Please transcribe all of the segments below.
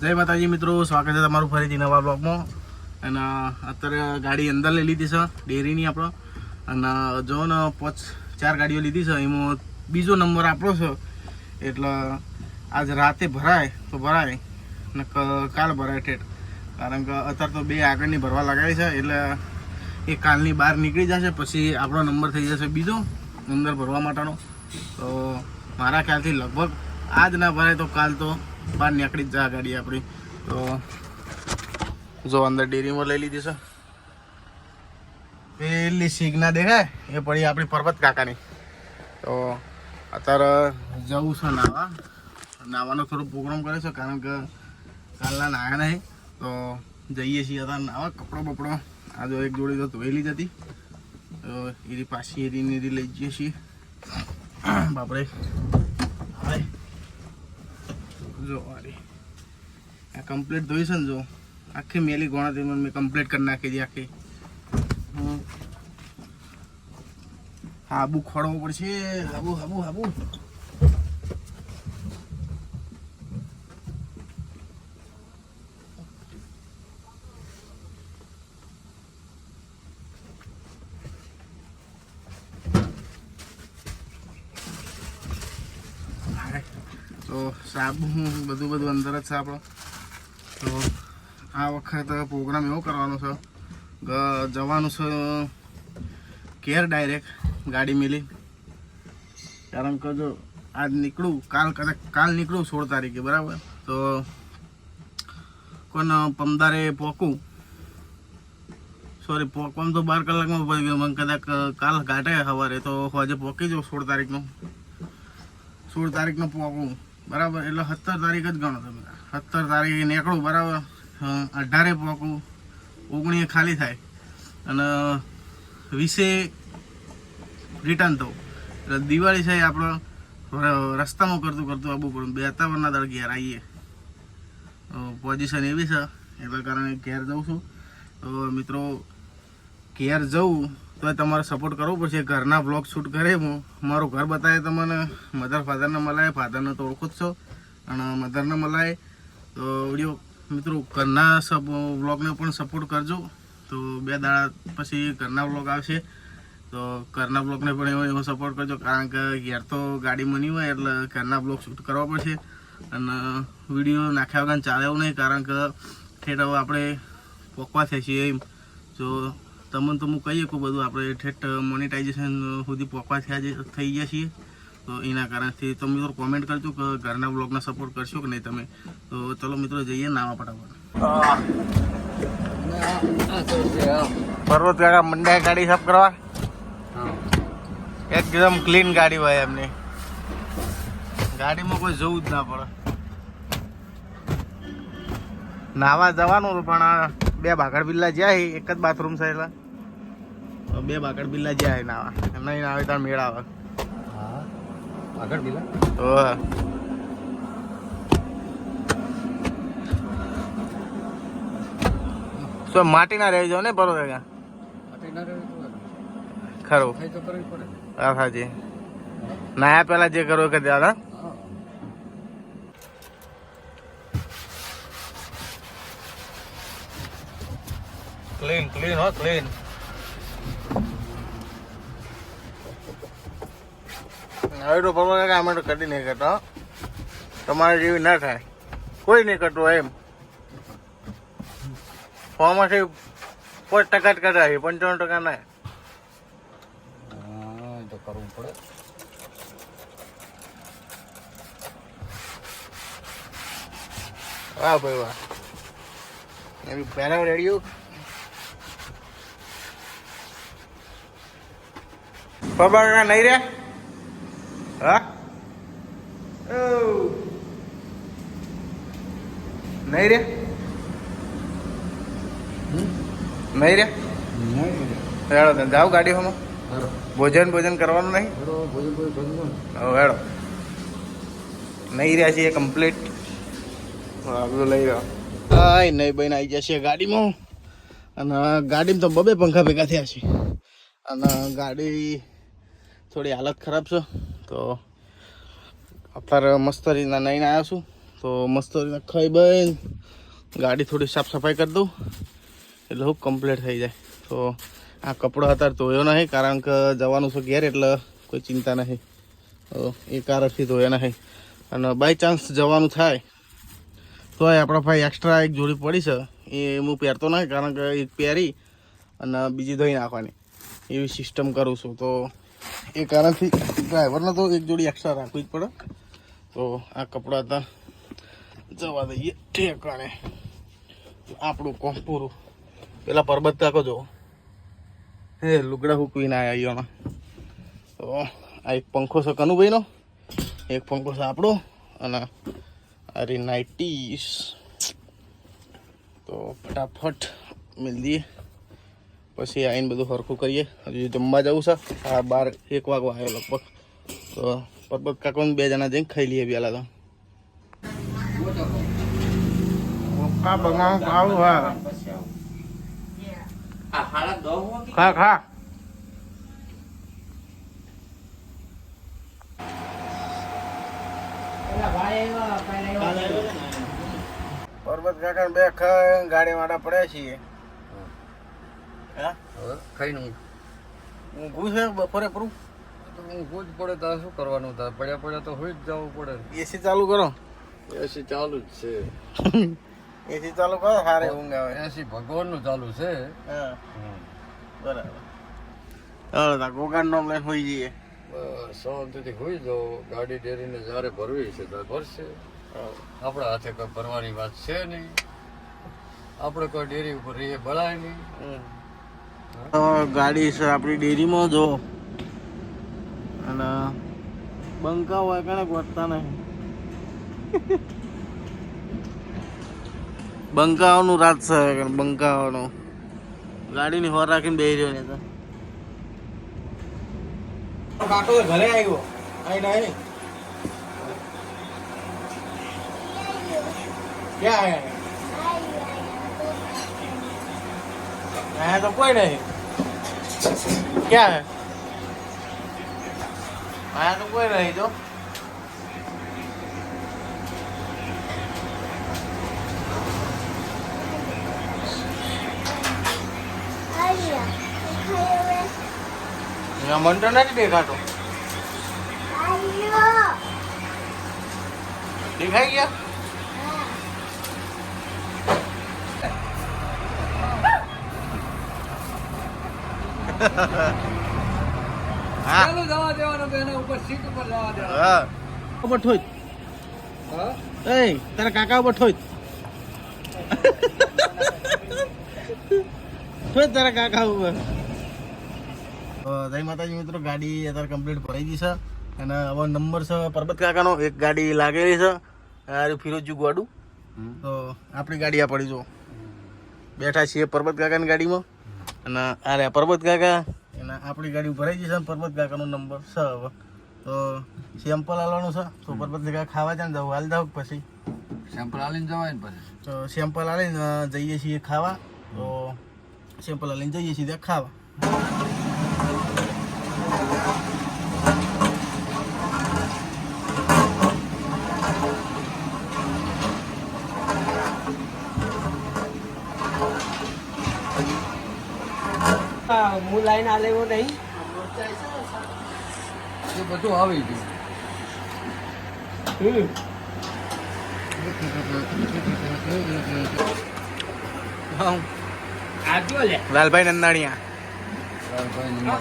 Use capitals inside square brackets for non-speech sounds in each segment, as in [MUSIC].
જય માતાજી મિત્રો, સ્વાગત છે તમારું ફરીથી નવા બ્લોગમાં. અને અત્યારે ગાડી અંદર લઈ લીધી છે, ડેરીની આપણો. અને જો ને, પાંચ, ચાર ગાડીઓ લીધી છે, એમાં બીજો નંબર આપણો છે. એટલે, આજ રાતે ભરાય, તો ભરાય. અને કાલ ભરાય ઠેઠ. કારણ કે અત્યારે તો બે આગળની ભરવા લગાવી છે, એટલે એ કાલની બહાર નીકળી જશે, પછી આપણો નંબર થઈ જશે બીજો, અંદર ભરવા માટેનો. તો, મારા ખ્યાલથી લગભગ આજ ના ભરાય તો કાલ તો બહાર નીકળી જ જા ગાડી આપણી. તો જો અંદર ડેરીમાં લઈ લીધી છે. પેલી સિગ્ના દેખાય? એ પડી આપણી પર્વત કાકાની. તો અત્યારે જવું છે નાવા. નાવાનો થોડો પ્રોગ્રામ કરે છે કારણ કે કાલના નાયા નહીં. તો જઈએ છીએ અત્યારે નાવા. કપડો બપડો આ જો એક જોડી તો ધોયેલી જ હતી. તો એની પાછી એરી લઈ જઈએ છીએ. બાપરે. હાય. જો, અરે. આ કમ્પ્લીટ ધોઈ ને જો. આખી મેલી ગોણાથી મેં કમ્પ્લીટ કરી નાખી હતી આખી. હાબુ ખોડવો પડશે. હાબુ હાબુ હાબુ હાય. તો સાબુ બધું બધું અંદર જ છે આપણો. તો આ વખત પ્રોગ્રામ એવો કરવાનો છે. જવાનું છે કેર ડાયરેક્ટ ગાડી મિલી. કારણ કે જો આજ નીકળું, કાલ કદાચ, કાલ નીકળું સોળ તારીખે, બરાબર? તો કોને પમદારે પોકું. સોરી પોકવામાં તો બાર કલાકમાં પડી ગયું કદાચ કાલ ઘાટે સવારે તો આજે પોકી જાઉં સોળ તારીખનું. સોળ તારીખનું પોકું. બરાબર, એટલે સત્તર તારીખ જ ગણો તમે. સત્તર તારીખે નીકળું, બરાબર? અઢારે પોકું, ઓગણીએ ખાલી થાય. અને વીસે રિટર્ન થવું. એટલે દિવાળી છે આપણે રસ્તામાં કરતું કરતું આવવું પડે. બે ત્રણના દર ઘેર આવીએ પોઝિશન એવી છે એટલા કારણે ઘેર જઉં છું. તો મિત્રો, ઘેર જવું તો તમારે સપોર્ટ કરવો પડશે. ઘરના બ્લોગ શૂટ કરે, હું મારું ઘર બતાવે તમને. મધર ફાધરને મલાય ફાધરને તો ઓળખો જ છો. અને મધરને મલાય, તો વીડિયો મિત્રો ઘરના સબ વ્લોગને પણ સપોર્ટ કરજો. તો બે દાડા પછી ઘરના બ્લોગ આવશે. તો ઘરના બ્લોગને પણ એવો એવો સપોર્ટ કરજો, કારણ કે ઘેર તો ગાડી મની હોય એટલે ઘરના બ્લોગ શૂટ કરવા પડશે. અને વીડિયો નાખ્યા વગર ચાલે એવું નહીં, કારણ કે ઠેઠ હવે આપણે પોકવા થશે એમ. જો તમને તો હું કહીએ કહું બધું આપણે ઠેઠ મોનિટાઇઝેશન સુધી પોકવા થયા થઈ ગયા છીએ તો એના કારણથી તો મિત્રો કોમેન્ટ કરજો કે ઘરના બ્લોગને સપોર્ટ કરશો કે નહીં તમે. તો ચલો મિત્રો જઈએ નાવા ફટાફટ પર્વત કાકા મંડાય ગાડી સાફ કરવા? એકદમ ક્લીન ગાડી હોય એમની. ગાડીમાં કોઈ જવું જ ના પડે. નાવા જવાનું પણ બે બાગડ બિલ્લા જ્યાં એક જ બાથરૂમ છે એટલે. તો બે બાકડ બિલ્લા જ્યાં આવે. નાવા નહીં આવે ત્યાં મેળ આવે. હા? બાકડ પેલા તો શું માટીના રહી જાવ ને પરો કાકા માટે ના રહે તો ખરું. તો કરવી પડે. હા હાજી નાયા પહેલા જે કરો કે દાદા ક્લીન ક્લીન હો ક્લીન હવે તો ભરવા કાકા અમે તો કદી નહીં કરતા. તમારે જેવી ના થાય. કોઈ નહીં કરતું એમ. ફોર્મમાંથી પાંચ ટકા જ કરાવી પંચાવન ટકા ના. તો કરવું પડે. વાહ ભાઈ વાહ. એવી પહેરાવ રેડિયો કાકા નહીં રે હા. નહીં રે નહીં રે હેડો તમે જાઓ ગાડી હમો ભોજન ભોજન કરવાનું નહીં? હેડો નહીં રહ્યા છીએ કમ્પ્લીટ બધું લઈ રહ્યો હા નહીં બહેન આવી જશે ગાડીમાં. અને ગાડીમાં તો બબે પંખા ભેગા થયા છે. અને ગાડી થોડી હાલત ખરાબ છે. તો અત્યારે મસ્તરીના નહીં આવ્યો છું. તો મસ્તરીના ખાઈ બન, ગાડી થોડી સાફ સફાઈ કરી દઉં. એટલે હું કમ્પ્લીટ થઈ જાય. તો આ કપડો અત્યારે ધોયો નહીં, કારણ કે જવાનું છે ઘેર, એટલે કોઈ ચિંતા નહીં. તો એ કારણથી ધોયા નહીં. અને બાય ચાન્સ જવાનું થાય. તો આપણા ભાઈ એક્સ્ટ્રા એક જોડી પડી છે. એ હું પહેરતો નહીં, કારણ કે એક પહેરી અને બીજી ધોઈ નાખવાની. એવી સિસ્ટમ કરું છું. તો એ કારણથી ડ્રાઈવરને તો એક જોડી એક્સ્ટ્રા રાખવી જ પડે. તો આ કપડાં હતા જવા દઈએ ઠેકાણે. આપણું કોમ પૂરું. પેલા પરબત કાકો જો હે, લુગડા હુકવીને આવ્યા અહીંયામાં તો આ એક પંખો છે કનુભાઈનો. એક પંખો છે આપણો. અને અરે નાઇટીસ. તો ફટાફટ મિલ દઈએ. પછી આવીને બધું સરખું કરીએ. હજુ જમવા જવું છે. આ બાર એક વાગવા આવ્યો લગભગ. તો પર્વત કાકોને બે જણા જઈને ખાઈ લઈએ પેલા તો. બનાવું, ખાવું હા. ખા ખા. પર્વત કાકા બે ગાડી વાળા પડ્યા છીએ. હા ખાઈને ઊંઘું છે બપોરે પૂરું તો ઊંઘવું જ પડે તો શું કરવાનું? થાય પડ્યા પડ્યા તો હોઈ જ જવું પડે. એસી ચાલુ કરો. એસી ચાલુ જ છે. [LAUGHS] એસી ચાલુ કરો સારે ઊંઘ આવે. એસી ભગવાનનું ચાલુ છે. હા. બરાબર. ચાલો તા ગોગાન નો હોઈ જઈએ. શાંતિથી હોઈ જાઓ. ગાડી ડેરીને જ્યારે ભરવી છે ત્યારે ભરશે. આપણા હાથે કોઈ ભરવાની વાત છે નહીં. આપણે કોઈ ડેરી ઉપર રહીએ બળાય નહીં. ગાડી છે આપણી ડેરીમાં જો. અને બંકા હોય કને ગોતતા નહીં. [LAUGHS] બંકાઓનું રાત છે બંકાઓનું. ગાડીની હોર રાખીને બેસી રહ્યો ને તો. કાટો ઘરે આવ્યો. અહીં નહીં. ક્યાં તો કોઈ નહીં. क्या है आया तो कोई नहीं जो यहाँ मंडल नहीं देखा तो दिखाई હા. ચાલુ જવા દેવાનું એના ઉપર સીટ ઉપર જવા દેવાનું. હા. ઉપર ઠોઈ. હા? એ તારા કાકા ઉપર ઠોઈ. ઠોઈ તારા કાકા ઉપર. જય માતાજી મિત્રો ગાડી અત્યારે કમ્પ્લીટ ભરાઈ ગઈ છે. અને હવે નંબર છે પરબત કાકાનો. એક ગાડી લાગેલી છે. આ ફિરોજુ ગોડું તો આપણી ગાડી આ પડી જો. બેઠા છીએ પરબત કાકાની ગાડીમાં. અને અરે પર્વત પરબત કાકા? એના આપણી ગાડી ભરાઈ જશે પર્વત પરબત કાકાનો નંબર છે હવે. તો સેમ્પલ આલવાનું છે. તો પરબત કાકા ખાવા જાય ને જવું. હાલ જાવ પછી. સેમ્પલ આલીને જવાય ને પછી? તો સેમ્પલ આલીને જઈએ છીએ ખાવા. તો સેમ્પલ આલીને જઈએ છીએ ત્યાં ખાવા હું લાઈન લેવો નહીં. એ બધું આવી ગયું. આજો લાલભાઈ નંદાણીયા.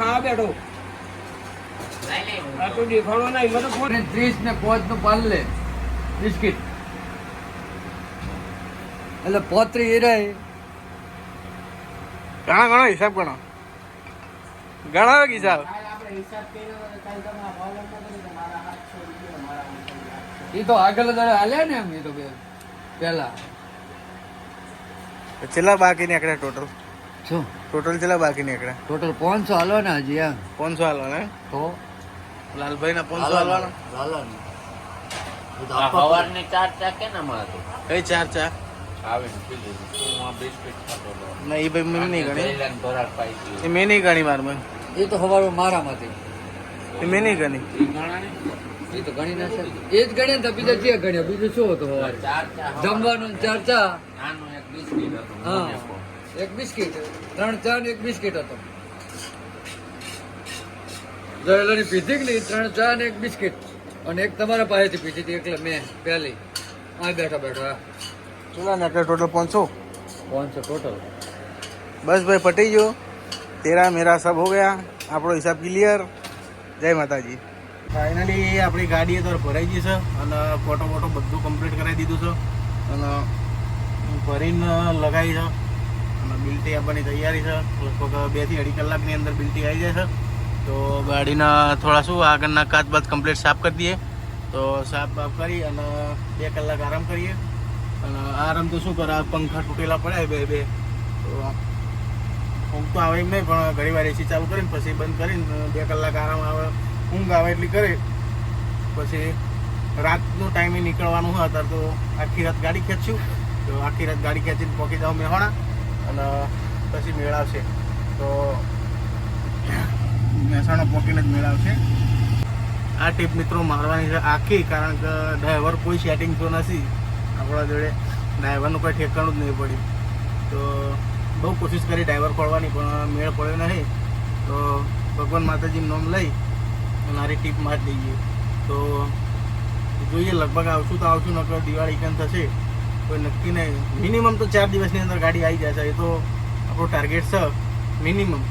હા બેઠો. આ ત્રીસ ને પાંચનું પાલ લે બિસ્કિટ. એટલે પોત્રી એ રહે ઘણા ઘણો હિસાબ ગણો ઘણો હિસાબ એ તો આગળ દાડે હાલ્યા ને એમ એ તો બે પેલા. છેલ્લા બાકી નીકળ્યા ટોટલ શું? ટોટલ છેલ્લા બાકી નીકળ્યા? ટોટલ પાંચસો હાલો ને હજી એમ. પાંચસો હાલવા ને તો? લાલભાઈ ના પાંચસો હાલવાના હાલો સવારની ચાર ચા કેના માં હતું કઈ ચાર ચાર? ના એ ભાઈ મેં નહીં ગણી. જયલાને ભરાટ પાઈ ગયું. એ મેં નહીં ગણી માર મેં. એ તો સવારમાં મારામાંથી. એ મેં નહીં ગણી. ઈ ગણા નહીં? એ તો ગણી ના શકે. એ જ ગણીએ તો બીજા જે ગણ્યા? બીજું શું હતું સવારે ચાર ચા હવા. જમવાનું ચાર ચા? નાનું એક બિસ્કિટ હતું હા. એક બિસ્કિટ. ત્રણ ચા ને એક બિસ્કિટ હતો. જયેલાની પીધી કે નહીં? ત્રણ ચા ને એક બિસ્કિટ. અને એક તમારા પાસેથી પીધી હતી એટલે મેં પહેલી. આ બેઠા બેઠા ચલા ને ટોટલ પાંચસો? પાંચસો ટોટલ બસ ભાઈ પટી ગયો. તેરા મેરા સબ હો ગયા. આપણો હિસાબ ક્લિયર જય માતાજી. ફાઇનલી આપણી ગાડી અત્યારે ભરાઈ ગઈ છે અને ફોટો ફોટો બધું કમ્પ્લીટ કરાવી દીધું છે. અને ભરીને લગાવી છે. અને બિલ્ટી આપવાની તૈયારી છે. લગભગ બેથી અઢી કલાકની અંદર બિલ્ટી આવી જાય છે. તો ગાડીના થોડા શું આગળના કાચ બાદ કમ્પ્લીટ સાફ કરી દઈએ. તો સાફ બાફ કરી અને બે કલાક આરામ કરીએ. આરામ તો શું કરે પંખા તૂટેલા પડ્યા બે બે. તો ઊંઘ તો આવે એમ નહીં, પણ ઘણી વાર એસી ચાલુ કરીને પછી બંધ કરીને બે કલાક આરામ આવે. ઊંઘ આવે એટલી કરે. પછી રાતનો ટાઈમે નીકળવાનું હોય અત્યારે તો આખી રાત ગાડી ખેંચ્યું તો આખી રાત ગાડી ખેંચીને પહોંચી જાવ મેહોણા. અને પછી મેળાવશે તો મહેસાણા પહોંચીને જ મેળાવશે આ ટીપ મિત્રો મારવાની છે આખી, કારણ કે ડ્રાઈવર કોઈ સેટિંગ તો નથી. આપણા જોડે ડ્રાઈવરનું કોઈ ઠેકાણું જ નહીં પડ્યું. તો બહુ કોશિશ કરી ડ્રાઈવર ખોળવાની પણ મેળ પડ્યો નહીં. તો ભગવાન માતાજીનું નામ લઈ મારી ટીપ મારી દઈએ. તો જોઈએ, લગભગ આવશું તો આવશું, નકર દિવાળી કેમ થશે. કોઈ નક્કી નહીં. મિનિમમ તો ચાર દિવસની અંદર ગાડી આવી જશે. એ તો આપણો ટાર્ગેટ છે. મિનિમમ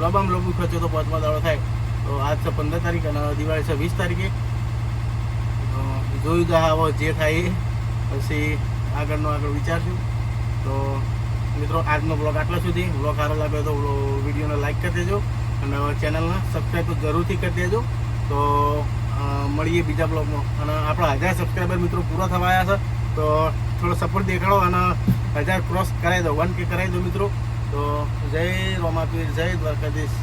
લોબામ લોબુ ખર્ચો તો પાંચમા દાડો થાય. તો આજ છે પંદર તારીખ અને દિવાળી છે વીસ તારીખે. જોયું તો હવે જે થાય એ. પછી આગળનો આગળ વિચારશું. તો મિત્રો, આજનો બ્લોગ આટલા સુધી. બ્લોગ સારો લાગ્યો તો વિડીયોને લાઈક કરી દેજો અને ચેનલને સબસ્ક્રાઈબ તો જરૂરથી કરી દેજો. તો મળીએ બીજા બ્લોગમાં અને આપણા હજાર સબસ્ક્રાઈબર મિત્રો પૂરા થવા આવ્યા છે. તો થોડો સપોર્ટ દેખાડો અને હજાર ક્રોસ કરાવી દો. વન કે કરાવી દો મિત્રો. તો જય રોમાપીર, જય દ્વારકાધીશ.